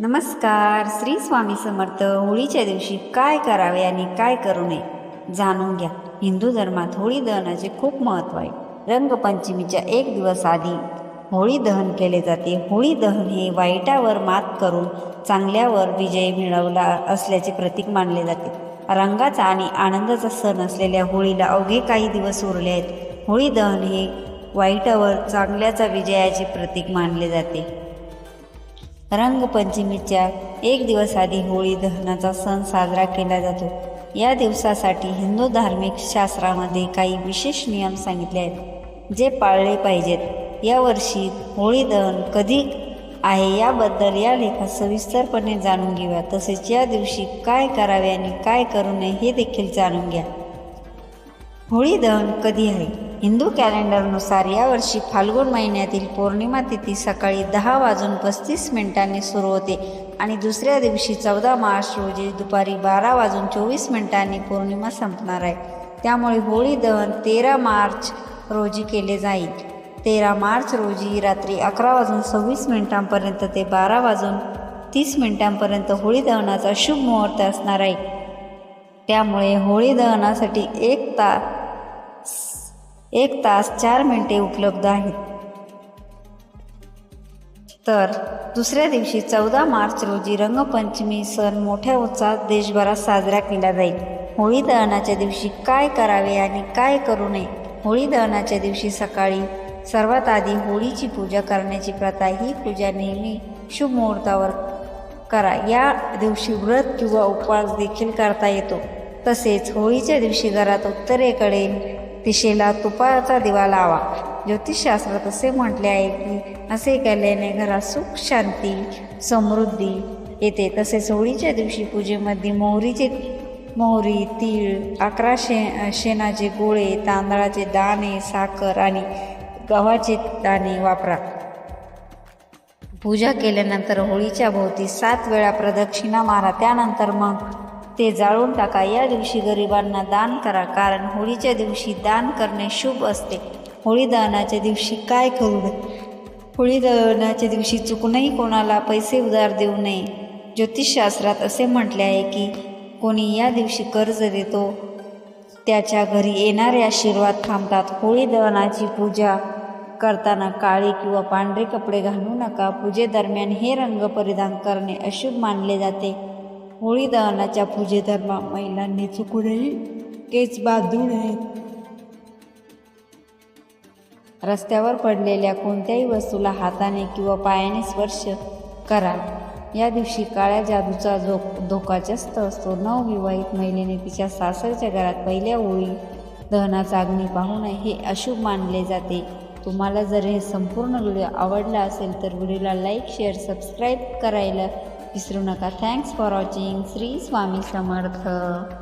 नमस्कार श्री स्वामी समर्थ. होळीच्या दिवशी काय करावे आणि काय करू नये जाणून घ्या. हिंदू धर्मात होळी दहनाचे खूप महत्त्व आहे. रंगपंचमीच्या एक दिवस आधी होळी दहन केले जाते. होळी दहन हे वाईटावर मात करून चांगल्यावर विजय मिळवला असल्याचे प्रतीक मानले जाते. रंगाचा आणि आनंदाचा सण असलेल्या होळीला अवघे काही दिवस उरले आहेत. होळी दहन हे वाईटावर चांगल्याचा विजयाचे प्रतीक मानले जाते. रंगपंचमीच्या एक दिवस आधी होळी दहनाचा सण साजरा केला जातो. या दिवसासाठी हिंदू धार्मिक शास्त्रामध्ये काही विशेष नियम सांगितले आहेत जे पाळले पाहिजेत. यावर्षी होळी दहन कधी आहे याबद्दल या लेखात सविस्तरपणे जाणून घेऊया. तसेच या दिवशी काय करावे आणि काय करू नये हे देखील जाणून घ्या. होळी दहन कधी आहे? हिंदू कॅलेंडरनुसार यावर्षी फाल्गुन महिन्यातील पौर्णिमा तिथी सकाळी दहा वाजून पस्तीस मिनिटांनी सुरू होते आणि दुसऱ्या दिवशी चौदा मार्च रोजी दुपारी बारा वाजून चोवीस मिनिटांनी पौर्णिमा संपणार आहे. त्यामुळे होळी दहन तेरा मार्च रोजी केले जाईल. तेरा मार्च रोजी रात्री अकरा वाजून सव्वीस मिनिटांपर्यंत ते बारा वाजून तीस मिनिटांपर्यंत होळी दहनाचा शुभ मुहूर्त असणार आहे. त्यामुळे होळी दहनासाठी एक तास एक तास चार मिनिटे उपलब्ध आहेत. तर दुसऱ्या दिवशी चौदा मार्च रोजी रंगपंचमी सण मोठ्या उत्साहात देशभरात साजरा केला जाईल. होळी दहनाच्या दिवशी काय करावे आणि काय करू नये? होळी दहनाच्या दिवशी सकाळी सर्वात आधी होळीची पूजा करण्याची प्रथा ही पूजा नेहमी शुभ मुहूर्तावर करा. या दिवशी व्रत किंवा उपवास देखील करता येतो. तसेच होळीच्या दिवशी घरात उत्तरेकडे दिशेला तुपाचा दिवा लावा. ज्योतिषशास्त्रात असे म्हटले आहे की असे केल्याने घरात सुख शांती समृद्धी येते. तसेच होळीच्या दिवशी पूजेमध्ये मोहरीचे मोहरी तीळ अकरा शे शेणाचे गोळे तांदळाचे दाणे साखर आणि गव्हाचे दाणे वापरा. पूजा केल्यानंतर होळीच्या भोवती सात वेळा प्रदक्षिणा मारा. त्यानंतर मग ते जाळून टाका. या दिवशी गरिबांना दान करा कारण होळीच्या दिवशी दान करणे शुभ असते. होळी दहनाच्या दिवशी काय करू नये? होळी दहनाच्या दिवशी चुकूनही कोणाला पैसे उधार देऊ नये. ज्योतिषशास्त्रात असे म्हटले आहे की कोणी या दिवशी कर्ज देतो त्याच्या घरी येणारे आशीर्वाद थांबतात. होळी दहनाची पूजा करताना काळे किंवा पांढरे कपडे घालू नका. पूजेदरम्यान हे रंग परिधान करणे अशुभ मानले जाते. होळी दहनाच्या पूजेदरम्यान महिलांनी चुकूनही केस बांधू नयेत रस्त्यावर पडलेल्या कोणत्याही वस्तूला हाताने किंवा पायाने स्पर्श करा. या दिवशी काळ्या जादूचा जो धोका जास्त असतो नवविवाहित महिलेने तिच्या सासरच्या घरात पहिल्या होळी दहनाचा अग्नी पाहू नये हे अशुभ मानले जाते. तुम्हाला जर हे संपूर्ण व्हिडिओ आवडला असेल तर व्हिडिओला लाईक शेअर सबस्क्राईब करायला विसरू नका. Thanks for watching Shri Swami Samarth.